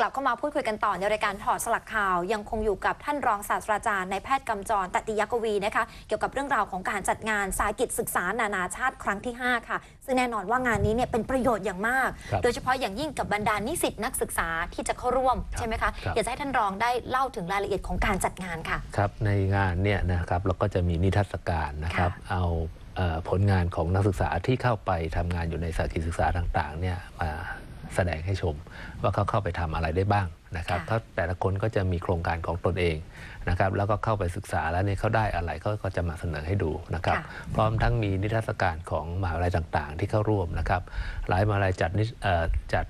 กลับเข้ามาพูดคุยกันต่อในรายการถอดสลักข่าวยังคงอยู่กับท่านรองศาสตราจารย์นายแพทย์กำจรตติยกวีนะคะ เกี่ยวกับเรื่องราวของการจัดงานสากิจศึกษานานาชาติครั้งที่ 5 ค่ะ ซึ่งแน่นอนว่างานนี้เนี่ยเป็นประโยชน์อย่างมากครับโดยเฉพาะอย่างยิ่งกับบรรดานิสิตนักศึกษาที่จะเข้าร่วมใช่ไหมคะครับอยากจะให้ท่านรองได้เล่าถึงรายละเอียดของการจัดงานค่ะครับในงานเนี่ยนะครับเราก็จะมีนิทรรศการนะครับค่ะเอาเอ่อผลงานของนักศึกษาที่เข้าไปทำงานอยู่ในสถานศึกษาต่างๆเนี่ยมา แสดงให้ชม ว่าเขาเข้าไปทำอะไรได้บ้างนะครับค่ะถ้าแต่ละคนก็จะมีโครงการของตนเองนะครับแล้วก็เข้าไปศึกษาแล้วเนี่ยเขาได้อะไรเขาก็จะมาเสนอให้ดูนะครับค่ะพร้อมทั้งมีนิทรรศการของมหาวิทยาลัยต่างๆ ที่เข้าร่วมนะครับหลายมหาวิทยาลัยจัดนิเอ่อจัด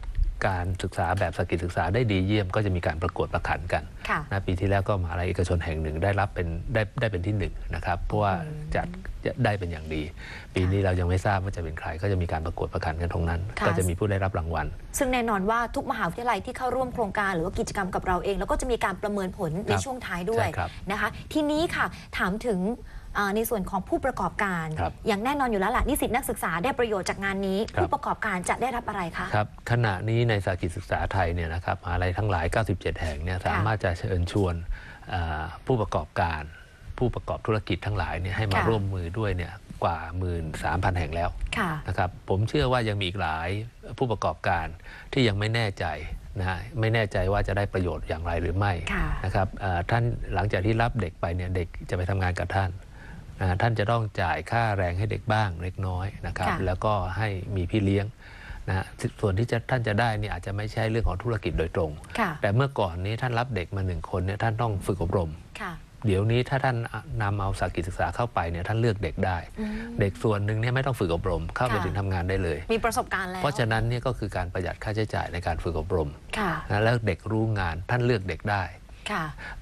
การศึกษาแบบสกิจศึกษาได้ดีเยี่ยม ก็จะมีการประกวดประขันกันค่ะนะปีที่แล้วก็มหาลัยเอกชนแห่งหนึ่งได้รับเป็นได้ได้เป็นที่หนึ่งนะครับเพราะว่าจัดได้เป็นอย่างดี ปีนี้เรายังไม่ทราบว่าจะเป็นใคร ก็จะมีการประกวดประขันกันตรงนั้นค่ะก็จะมีผู้ได้รับรางวัล ซึ่งแน่นอนว่าทุกมหาวิทยาลัยที่เข้าร่วมโครงการหรือว่ากิจกรรมกับเราเอง แล้วก็จะมีการประเมินผลในครับช่วงท้ายด้วยใช่ครับนะคะ ทีนี้ค่ะถามถึงอ่า ในส่วนของผู้ประกอบการครับอย่างแน่นอนอยู่แล้วล่ะนิสิตนักศึกษาได้ประโยชน์จากงานนี้ครับผู้ประกอบการจะได้รับอะไรคะครับขณะนี้ในสากิจศึกษาไทยเนี่ยนะครับมหาลัยทั้งหลาย 97 แห่งเนี่ยสามารถจะเชิญชวนเอ่อผู้ประกอบการ ผู้ประกอบธุรกิจทั้งหลายเนี่ยให้มาค่ะร่วมมือด้วยเนี่ยกว่า 13,000 แห่งแล้วค่ะนะครับผมเชื่อว่ายังมีอีกหลายผู้ประกอบการที่ยังไม่แน่ใจนะฮะไม่แน่ใจว่าจะได้ประโยชน์อย่างไรหรือไม่ค่ะนะครับเอ่อท่านหลังจากที่รับเด็กไปเนี่ยเด็กจะไปทำงานกับท่านนะฮะ ท่านจะต้องจ่ายค่าแรงให้เด็กบ้างเล็กน้อยนะครับค่ะแล้วก็ให้มีพี่เลี้ยงนะฮะส่วนที่จะท่านจะได้เนี่ยอาจจะไม่ใช่เรื่องของธุรกิจโดยตรงค่ะแต่เมื่อก่อนนี้ท่านรับเด็กมาหนึ่งคนเนี่ยท่านต้องฝึกอบรมค่ะเดี๋ยวนี้ถ้าท่านนำเอาสากิจศึกษาเข้าไปเนี่ยท่านเลือกเด็กได้อืมเด็กส่วนหนึ่งเนี่ยไม่ต้องฝึกอบรม เข้าไปค่ะถึงทำงานได้เลย มีประสบการณ์แล้ว เพราะฉะนั้นเนี่ยก็คือการประหยัดค่าใช้จ่ายในการฝึกอบรมค่ะนะแล้วเด็กรู้งานท่านเลือกเด็กได้ค่ะ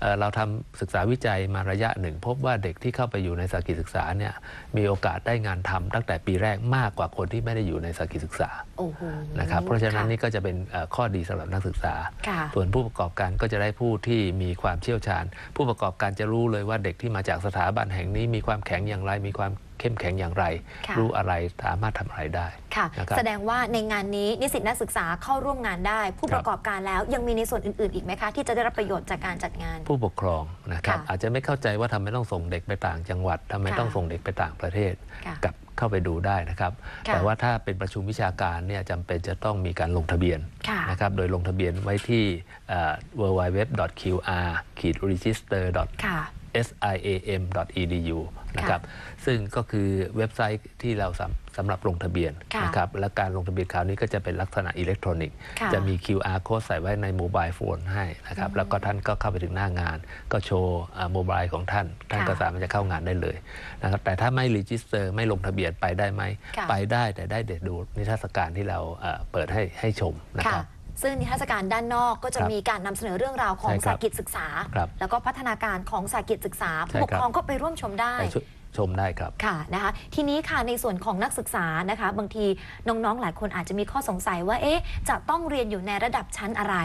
เอ่อเราทำศึกษาวิจัยมาระยะหนึ่ง พบว่าเด็กที่เข้าไปอยู่ในสากิจศึกษาเนี่ยมีโอกาสได้งานทำตั้งแต่ปีแรกมากกว่าคนที่ไม่ได้อยู่ในสากิจศึกษาโอ้โหนะครับเพราะฉะนั้นค่นี่ก็จะเป็นเอ่อข้อดีสำหรับนักศึกษาค่ะส่วนผู้ประกอบการก็จะได้ผู้ที่มีความเชี่ยวชาญ ผู้ประกอบการจะรู้เลยว่าเด็กที่มาจากสถาบันแห่งนี้มีความแข็งอย่างไรมีความ เข้มแข็งอย่างไร ค่ะ รู้อะไรสามารถทำอะไรได้ ค่ะ นะครับ แสดงว่าในงานนี้นิสิตนักศึกษาเข้าร่วมงานได้ ผู้ครับประกอบการแล้วยังมีในส่วนอื่น ๆ อีกไหมคะ ที่จะได้รับประโยชน์จากการจัดงาน ผู้ปกครองนะครับ ค่ะอาจจะไม่เข้าใจว่าทำไมต้องส่งเด็กไปต่างจังหวัดทำไมค่ะต้องส่งเด็กไปต่างประเทศค่ะกับเข้าไปดูได้นะครับ ค่ะ แต่ว่าถ้าเป็นประชุมวิชาการเนี่ยจำเป็นจะต้องมีการลงทะเบียนค่ะ นะครับโดยลงทะเบียนไว้ที่เอ่อ www.qr-register. ค่ะ siam.edu นะครับซึ่งก็คือเว็บไซต์ที่เราสำสำหรับลงทะเบียนค่ะนะครับและการลงทะเบียนคราวนี้ก็จะเป็นลักษณะอิเล็กทรอนิกส์ค่ะจะมี QR code ใส่ไว้ในโมบายโฟนให้นะครับแล้วก็ท่านก็เข้าไปถึงหน้างาน ก็โชว์โมบายของท่าน ท่านก็สามารถจะเข้างานได้เลยนะครับแต่ถ้าไม่รีจิสเตอร์ไม่ลงทะเบียนไปได้ไหมค่ะไปได้แต่ได้เด็ดดูนิทรรศการที่เราเอ่อเปิดให้ให้ชมนะคค่ะรับ ซึ่งนิทรรศการด้านนอกก็จะครับมีการนำเสนอเรื่องราวของใช่ครัสาบกิจศึกษา ครับแล้วก็พัฒนาการของสากิจศึกษาใช่ผู้ปกครับครองก็ไปร่วมชมได้ ไปช ชมได้ครับ ค่ะนะคะ ทีนี้ค่ะในส่วนของนักศึกษานะคะ บางทีน้องๆ หลายคนอาจจะมีข้อสงสัยว่าเอ๊ะจะต้องเรียนอยู่ในระดับชั้นอะไร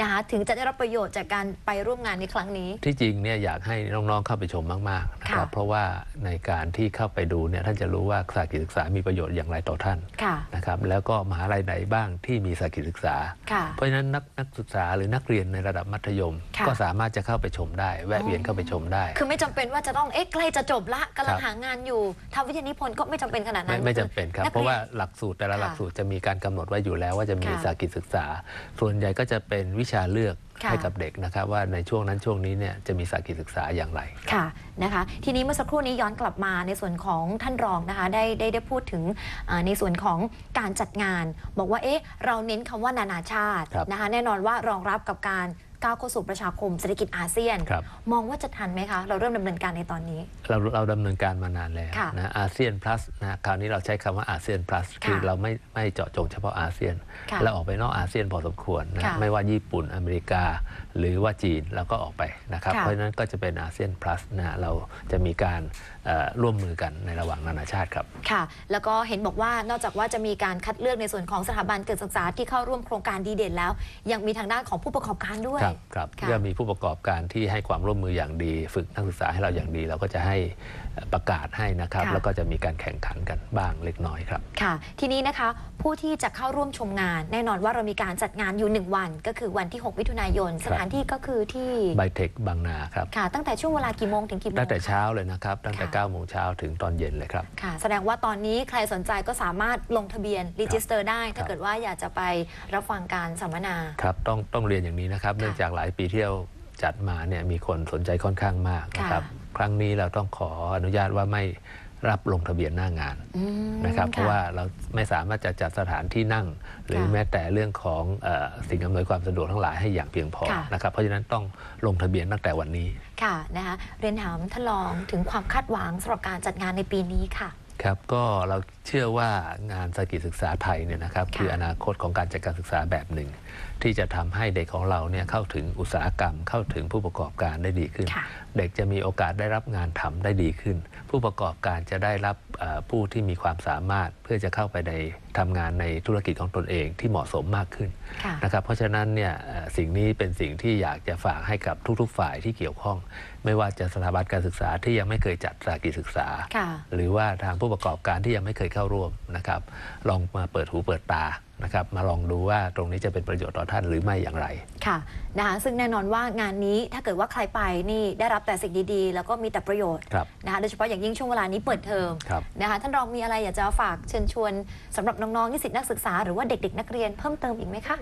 นะคะถึงจะได้รับประโยชน์จากการไปร่วมงานในครั้งนี้ ที่จริงเนี่ยอยากให้น้องๆเข้าไปชมมากๆนะครับค่ะ เพราะว่าในการที่เข้าไปดูเนี่ยท่านจะรู้ว่าสากิจศึกษามีประโยชน์อย่างไรต่อท่านค่ะ นะครับแล้วก็มหาลัยไหนบ้างที่มีสากิจศึกษา ค่ะ เพราะฉะนั้นนักนักศึกษาหรือนักเรียนในระดับมัธยม ค่ะ ก็สามารถจะเข้าไปชมได้ แวะเวียนเข้าไปชมได้ คือไม่จำเป็นว่าจะต้องเอ๊ะใกล้จะจบละกำลังครับหางานอยู่ทำวิทยานิพนธ์ก็ไม่จำเป็นขนาดนั้ไม่นไม่จำเป็นครับนักเพราะว่ารียนหลักสูตรแต่ละค่ะหลักสูตรจะมีการกำหนดไว้อยู่แล้วว่าจะมีค่ะสากิจศึกษา ส่วนใหญ่ก็จะเป็นวิชาเลือกค่ะให้กับเด็กนะครับว่าในช่วงนั้นช่วงนี้เนี่ยจะมีสากิจศึกษาอย่างไรค่ะนะคะทีนี้เมื่อสักครู่นี้ย้อนกลับมาในส่วนของท่านรองนะคะได้ได้ได้พูดถึงอ่าในส่วนของการจัดงาน บอกว่าเอ๊ะเราเน้นคำว่านานาชาติครับนะคะแน่นอนว่ารองรับกับการ ก้าวเข้าสู่ประชาคมเศรษฐกิจอาเซียน ครับ มองว่าจะทันไหมคะ เราเริ่มดำเนินการในตอนนี้ เราเราดำเนินการมานานแล้วค่ะนะอาเซียน plus นะคราวนี้เราใช้คำว่าอาเซียน plus คือเราไม่ไม่เจาะจงเฉพาะอาเซียน ค่ะเราออกไปนอกอาเซียนพอสมควรนะค่ะไม่ว่าญี่ปุ่นอเมริกา หรือว่าจีนเราก็ออกไปนะครับ ค่ะเพราะฉะนั้นก็จะเป็นอาเซียน plus นะเราจะมีการเอ่อร่วมมือกันในระหว่างนานาชาติครับ ค่ะ แล้วก็เห็นบอกว่านอกจากว่าจะมีการคัดเลือกในส่วนของสถาบันการศึกษาที่เข้าร่วมโครงการดีเด่นแล้ว ยังมีทางด้านของผู้ประกอบการด้วยครับครับค่ะ ก็มีผู้ประกอบการที่ให้ความร่วมมืออย่างดี ฝึกนักศึกษาให้เราอย่างดี เราก็จะให้เอ่อประกาศให้นะครับ ค่ะ แล้วก็จะมีการแข่งขันกันบ้างเล็กน้อยครับ ค่ะ ทีนี้นะคะ ผู้ที่จะเข้าร่วมชมงาน แน่นอนว่าเรามีการจัดงานอยู่ 1 วัน ก็คือวันที่ 6 มิถุนายน สถานที่ก็คือที่ไบเทคบางนาครับ ค่ะ ตั้งแต่ช่วงเวลากี่โมงถึงกี่โมงตั้งแต่คะ เช้าเลยนะครับ ตั้งแต่ค่ะ 9โมงเช้าถึงตอนเย็นเลยครับ ค่ะ แสดงว่าตอนนี้ใครสนใจก็สามารถลงทะเบียนรีจิสเตอร์ได้ครัถ้าบเกิดว่าอยากจะไปรับฟังการสัมมนา ครับต้องต้องเรียนอย่างนี้นะครับ เนื่องจากหลายปีที่เราจัดมาเนี่ยมีคนสนใจค่อนข้างมากนะครับค่ะครั้งนี้เราต้องขออนุญาตว่าไม่รับลงทะเบียนหน้างานอืมนะครับเพราะค่ว่าเราไม่สามารถจะจัดสถานที่นั่ง หรือค่ะแม้แต่เรื่องของเออสิ่งอำนวยความสะดวกทั้งหลายให้อย่างเพียงพอค่ะนะครับเพราะฉะนั้นต้องลงทะเบียนตั้งแต่วันนี้ค่ะนะคะเรียนถามท่านรองถึงความคาดหวังสำหรับการจัดงานในปีนี้ค่ะ ครับก็เราเชื่อว่างานสกิจศึกษาไทยเนี่ยนะครับค่ะคืออนาคตของการจัดการศึกษาแบบหนึ่ง ที่จะทำให้เด็กของเราเนี่ยเข้าถึงอุตสาหกรรม เข้าถึงผู้ประกอบการได้ดีขึ้นค่ะเด็กจะมีโอกาสได้รับงานทำได้ดีขึ้น ผู้ประกอบการจะได้รับเอ่อผู้ที่มีความสามารถเพื่อจะเข้าไปใน ทำงานในธุรกิจของตนเองที่เหมาะสมมากขึ้นค่ะนะครับเพราะฉะนั้นเนี่ยเอ่อสิ่งนี้เป็นสิ่งที่อยากจะฝากให้กับทุก ๆ ฝ่ายที่เกี่ยวข้อง ไม่ว่าจะสถาบันการศึกษาที่ยังไม่เคยจัดสากิจศึกษาค่ะหรือว่าทางผู้ประกอบการที่ยังไม่เคยเข้าร่วมนะครับ ลองมาเปิดหูเปิดตา นะครับมาลองดูว่าตรงนี้จะเป็นประโยชน์ต่อท่านหรือไม่อย่างไรค่ะนะคะซึ่งแน่นอนว่างานนี้ถ้าเกิดว่าใครไปนี่ได้รับแต่สิ่งดีๆ แล้วก็มีแต่ประโยชน์ครับนะคะโดยเฉพาะอย่างยิ่งช่วงเวลานี้เปิดเทอมครับนะคะท่านรองมีอะไรอยากจะฝากเชิญชวนสำหรับน้องๆนิสิตนักศึกษาหรือว่าเด็ก ๆ นักเรียนเพิ่มเติมอีกไหมคะ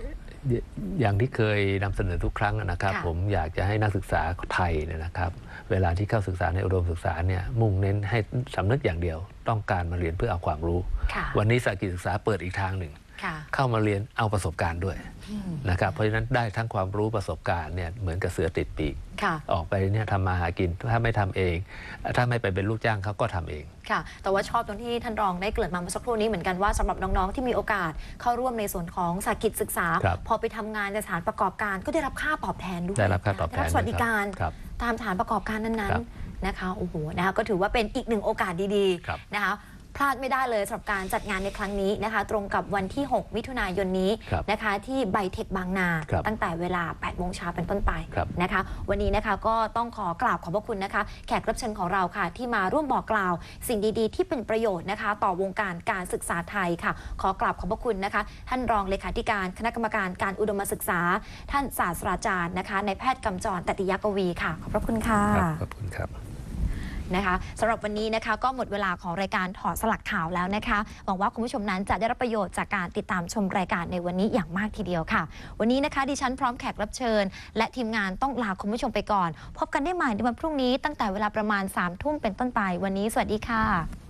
ยอย่างที่เคยนำเสนอทุกครั้งนะครับค่ะผมอยากจะให้นักศึกษาไทยเนี่ยนะครับ เวลาที่เข้าศึกษาในอุดมศึกษาเนี่ยมุ่งเน้นให้สำนึกอย่างเดียว ต้องการมาเรียนเพื่อเอาความรู้ค่ะวันนี้สากิจศึกษาเปิดอีกทางหนึ่งค่ะ เข้ามาเรียนเอาประสบการณ์ด้วยอืมนะครับเพราะฉะนั้นได้ทั้งความรู้ประสบการณ์เนี่ยเหมือนกับเสือติดปีกค่ะออกไปเนี่ยทำมาหากินถ้าไม่ทำเอง ถ้าไม่ไปเป็นลูกจ้างเขาก็ทำเองค่ะ แต่ว่าชอบตรงที่ท่านรองได้เกริดมาเมื่อสักครู่นี้เหมือนกันว่าสำหรับน้องๆที่มีโอกาสเข้าร่วมในส่วนของสากิจศึกษาครับพอไปทำงานในสถานประกอบการก็ได้รับค่าตอบแทนด้วยได้รับค่าตอบแทนได้รับสวัสดิการครับตามสถานประกอบการนั้นครับๆนะคะโอ้โหนะคะก็ถือว่าเป็นอีกหนึ่งโอกาสดีครับๆนะคะ พลาดไม่ได้เลยสำหรับการจัดงานในครั้งนี้นะคะ ตรงกับวันที่ 6 มิถุนายนนี้ครับนะคะ ที่ไบเทคบางนา ครับตั้งแต่เวลา 8 โมงเช้าเป็นต้นไปครับนะคะ วันนี้นะคะก็ต้องขอกราบขอบพระคุณนะคะ แขกรับเชิญของเราค่ะ ที่มาร่วมบอกกล่าว สิ่งดีๆ ที่เป็นประโยชน์นะคะ ต่อวงการการศึกษาไทยค่ะ ขอกราบขอบพระคุณนะคะ ท่านรองเลขาธิการคณะกรรมการการอุดมศึกษา ท่านศาสตราจารย์นะคะในายแพทย์กำจรตติยกวีค่ะ ขอบพระคุณค่ะ ครับขอบคุณครับ นะคะสำหรับวันนี้นะคะก็หมดเวลาของรายการถอดสลักข่าวแล้วนะคะ หวังว่าคุณผู้ชมนั้นจะได้รับประโยชน์จากการติดตามชมรายการในวันนี้อย่างมากทีเดียวค่ะ วันนี้นะคะดิฉันพร้อมแขกรับเชิญ และทีมงานต้องลาคุณผู้ชมไปก่อน พบกันได้ใหม่ในวันพรุ่งนี้ตั้งแต่เวลาประมาณ3ามทุ่มเป็นต้นไปวันนี้สวัสดีค่ะ